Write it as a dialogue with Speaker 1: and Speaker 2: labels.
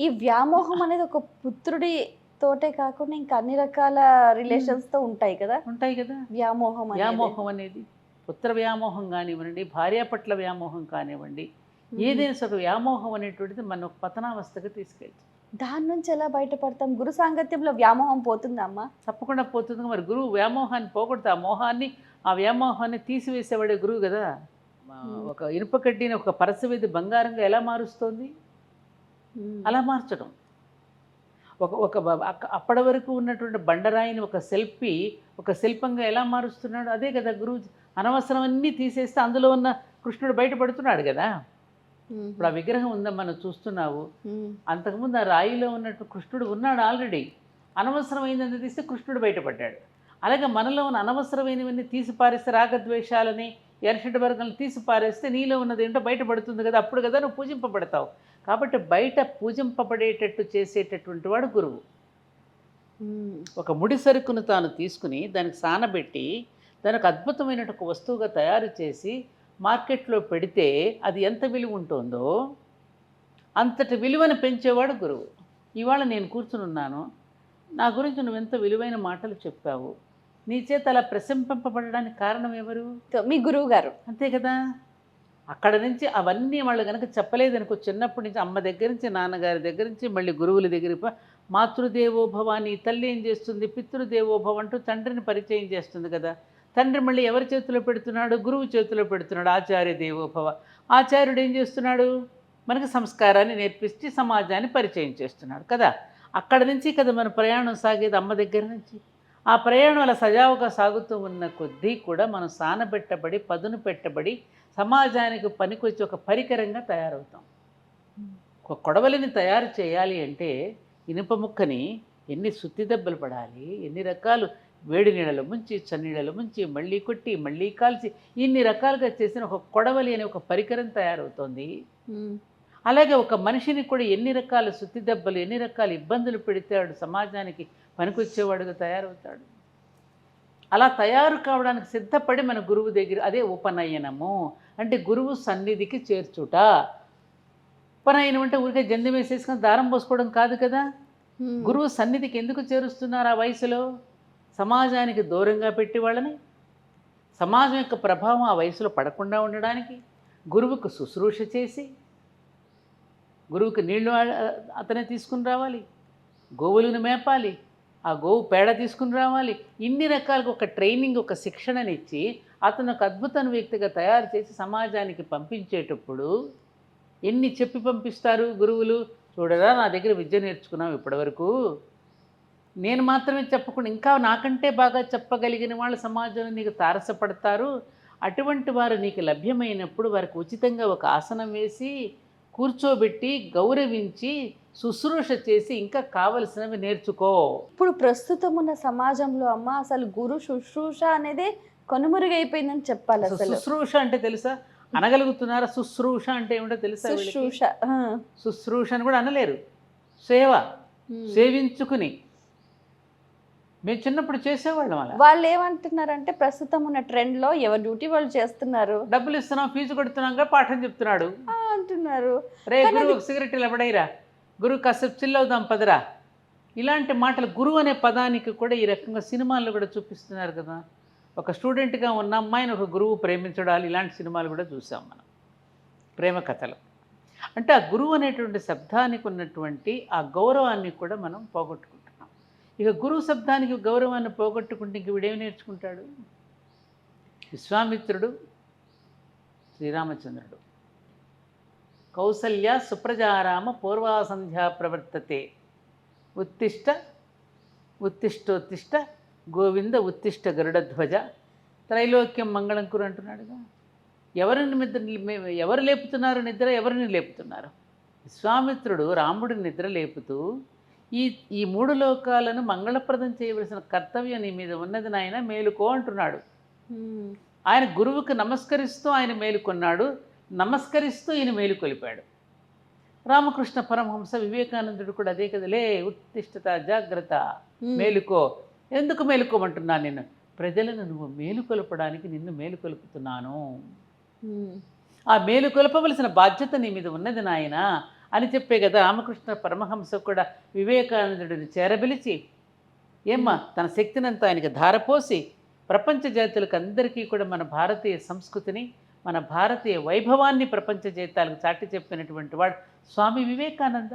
Speaker 1: ఈ వ్యామోహం అనేది ఒక పుత్రుడి తోటే కాకుండా ఇంకా అన్ని రకాల రిలేషన్స్తో ఉంటాయి కదా?
Speaker 2: ఉంటాయి కదా.
Speaker 1: వ్యామోహం.
Speaker 2: వ్యామోహం అనేది. పుత్ర వ్యామోహం కానివ్వండి భార్య పట్ల వ్యామోహం కానివ్వండి. ఏదైనా ఒక వ్యామోహం అనేటువంటిది మన ఒక పతనావస్థకు తీసుకెళ్తుంది.
Speaker 1: దాని నుంచి ఎలా బయటపడతాం? గురు సాంగత్యంలో వ్యామోహం పోతుందా అమ్మా?
Speaker 2: తప్పకుండా పోతుంది. మరి గురువు వ్యామోహాన్ని పోగొడితే ఆ మోహాన్ని ఆ వ్యామోహాన్ని తీసివేసేవాడే గురువు కదా? ఒక ఇనుప కడ్డీని ఒక పరసవేది బంగారంగా ఎలా మారుస్తోంది? అలా మార్చడం. ఒక ఒక అప్పటి వరకు ఉన్నటువంటి బండరాయిని ఒక శిల్పి ఒక శిల్పంగా ఎలా మారుస్తున్నాడు? అదే కదా గురువు అనవసరం అన్నీ తీసేస్తే అందులో ఉన్న కృష్ణుడు బయటపడుతున్నాడు కదా. ఇప్పుడు ఆ విగ్రహం ఉందని మనం చూస్తున్నావు. అంతకుముందు ఆ రాయిలో ఉన్నట్టు కృష్ణుడు ఉన్నాడు ఆల్రెడీ. అనవసరమైనది తీస్తే కృష్ణుడు బయటపడ్డాడు. అలాగే మనలో ఉన్న అనవసరమైనవన్నీ తీసి పారేస్తే రాగద్వేషాలని ఎర్షటి వర్గాలను తీసి పారేస్తే నీలో ఉన్నది ఏంటో బయటపడుతుంది కదా అప్పుడు కదా నువ్వు పూజింపబడతావు. కాబట్టి బయట పూజింపబడేటట్టు చేసేటటువంటి వాడు గురువు. ఒక ముడి సరుకును తాను తీసుకుని దానికి సానబెట్టి దానికి అద్భుతమైన ఒక వస్తువుగా తయారు చేసి మార్కెట్లో పెడితే అది ఎంత విలువ ఉంటుందో అంతటి విలువను పెంచేవాడు గురువు. ఇవాళ నేను కూర్చుని ఉన్నాను. నా గురించి నువ్వు ఎంత విలువైన మాటలు చెప్పావు. నీ చేత అలా ప్రశంసింపబడడానికి కారణం ఎవరు?
Speaker 1: మీ గురువు గారు
Speaker 2: అంతే కదా? అక్కడ నుంచి అవన్నీ వాళ్ళు కనుక చెప్పలేదనుకో చిన్నప్పటి నుంచి అమ్మ దగ్గర నుంచి నాన్నగారి దగ్గర నుంచి మళ్ళీ గురువుల దగ్గరికి పో- మాతృదేవోభవ నీ తల్లి ఏం చేస్తుంది? పితృదేవోభవ అంటూ తండ్రిని పరిచయం చేస్తుంది కదా? తండ్రి మళ్ళీ ఎవరి చేతిలో పెడుతున్నాడు? గురువు చేతిలో పెడుతున్నాడు ఆచార్య దేవోభవ. ఆచార్యుడు ఏం చేస్తున్నాడు? మనకు సంస్కారాన్ని నేర్పించి సమాజాన్ని పరిచయం చేస్తున్నాడు కదా? అక్కడ నుంచి కదా మన ప్రయాణం సాగేది అమ్మ దగ్గర నుంచి? ఆ ప్రయాణం అలా సజావుగా సాగుతూ ఉన్న కొద్దీ కూడా మనం సానబెట్టబడి పదును పెట్టబడి సమాజానికి పనికొచ్చి ఒక పరికరంగా తయారవుతాం. ఒక కొడవలిని తయారు చేయాలి అంటే ఇనుప ముక్కని ఎన్ని సుత్తి దెబ్బలు పడాలి ఎన్ని రకాలు వేడి నీళ్ళలో ముంచి చన్నీళ్ళలో ముంచి మళ్ళీ కొట్టి మళ్ళీ కాల్చి ఇన్ని రకాలుగా చేసిన ఒక కొడవలి అనే ఒక పరికరం తయారవుతోంది. అలాగే ఒక మనిషిని కూడా ఎన్ని రకాల సుత్తి దెబ్బలు ఎన్ని రకాల ఇబ్బందులు పెడతాడు సమాజానికి పనికొచ్చేవాడుగా తయారవుతాడు. అలా తయారు కావడానికి సిద్ధపడి మన గురువు దగ్గర అదే ఉపనయనము. అంటే గురువు సన్నిధికి చేర్చుట. ఉపనయనం అంటే ఊరికే జందెం వేసేసుకొని దారం పోసుకోవడం కాదు కదా? గురువు సన్నిధికి ఎందుకు చేరుస్తున్నారు ఆ వయసులో? సమాజానికి దూరంగా పెట్టి వాళ్ళని? సమాజం యొక్క ప్రభావం ఆ వయసులో పడకుండా ఉండడానికి? గురువుకు శుశ్రూష చేసి? గురువుకి నీళ్ళు అతనే తీసుకుని రావాలి. గోవులను మేపాలి. ఆ గోవు పేడ తీసుకుని రావాలి. ఇన్ని రకాలుగా ఒక ట్రైనింగ్ ఒక శిక్షణనిచ్చి అతను ఒక అద్భుతమైన వ్యక్తిగా తయారు చేసి సమాజానికి పంపించేటప్పుడు ఎన్ని చెప్పి పంపిస్తారు గురువులు? చూడరా నా దగ్గర విద్య నేర్చుకున్నాం ఇప్పటివరకు. నేను మాత్రమే చెప్పకుండా ఇంకా నాకంటే బాగా చెప్పగలిగిన వాళ్ళు సమాజంలో నీకు తారసపడతారు. అటువంటి వారు నీకు లభ్యమైనప్పుడు వారికి ఉచితంగా ఒక ఆసనం వేసి కూర్చోబెట్టి గౌరవించి శుశ్రూష చేసి ఇంకా కావలసినవి నేర్చుకో.
Speaker 1: ఇప్పుడు ప్రస్తుతం ఉన్న సమాజంలో అమ్మ అసలు గురు శుశ్రూష అనేది కొనుమరుగైపోయిందని చెప్పాలి
Speaker 2: అసలు శుశ్రూష అంటే తెలుసా? అనగలుగుతున్నారా? శుశ్రూష అంటే ఏమిటో తెలుసా?
Speaker 1: శుశ్రూష.
Speaker 2: శుశ్రూష అని కూడా అనలేరు. సేవ. సేవించుకుని. మేము చిన్నప్పుడు చేసేవాళ్ళం అలా?
Speaker 1: వాళ్ళు ఏమంటున్నారంటే ప్రస్తుతం ఉన్న ట్రెండ్లో ఎవరి డ్యూటీ వాళ్ళు చేస్తున్నారు.
Speaker 2: డబ్బులు ఇస్తున్నాం ఫీజు కొడుతున్నాం పాఠం చెప్తున్నాడు.
Speaker 1: అంటున్నారు.
Speaker 2: రే గురువు సిగరెట్ ఇవ్వడైరా గురువు కాసేపు చిల్లవుదాం పదరా? ఇలాంటి మాటలు గురువు అనే పదానికి కూడా ఈ రకంగా సినిమాల్లో కూడా చూపిస్తున్నారు కదా. ఒక స్టూడెంట్గా ఉన్న అమ్మాయిని ఒక గురువు ప్రేమించడాలు ఇలాంటి సినిమాలు కూడా చూసాం మనం. ప్రేమ కథలు. అంటే ఆ గురువు అనేటువంటి శబ్దానికి ఉన్నటువంటి ఆ గౌరవాన్ని కూడా మనం పోగొట్టుకుంటున్నాం ఇక గురువు శబ్దానికి గౌరవాన్ని పోగొట్టుకుంటే ఇంక వీడేమి నేర్చుకుంటాడు? విశ్వామిత్రుడు శ్రీరామచంద్రుడు. కౌసల్య సుప్రజారామ పూర్వాసంధ్యా ప్రవర్తతే. ఉత్తిష్ట ఉత్తిష్టోత్తిష్ట గోవింద ఉత్తిష్ట గరుడధ్వజ. త్రైలోక్యం మంగళం కురు అంటున్నాడుగా. ఎవరిని నిద్ర ఎవరు లేపుతున్నారు నిద్ర? ఎవరిని లేపుతున్నారు విశ్వామిత్రుడు రాముడిని నిద్ర లేపుతూ ఈ ఈ మూడు లోకాలను మంగళప్రదం చేయవలసిన కర్తవ్యం నీ మీద ఉన్నది నాయన మేలుకో అంటున్నాడు. ఆయన గురువుకు నమస్కరిస్తూ ఆయన మేలుకొన్నాడు నమస్కరిస్తూ ఈయన మేలుకొలిపాడు రామకృష్ణ పరమహంస వివేకానందుడు కూడా అదే కదా లే ఉత్తిష్టత జాగ్రత్త. మేలుకో ఎందుకు మేలుకోమంటున్నాను నేను ప్రజలను నువ్వు మేలుకొల్పడానికి నిన్ను మేలుకొలుపుతున్నాను. ఆ మేలుకొల్పవలసిన బాధ్యత నీ మీద ఉన్నది నాయన అని చెప్పే కదా రామకృష్ణ పరమహంస కూడా వివేకానందుడిని చేరబిలిచి ఏమ్మా తన శక్తినంతా ఆయనకి ధారపోసి ప్రపంచ జాతులకు అందరికీ కూడా మన భారతీయ సంస్కృతిని మన భారతీయ వైభవాన్ని ప్రపంచ జీతాలకు చాటి చెప్పినటువంటి వాడు స్వామి వివేకానంద?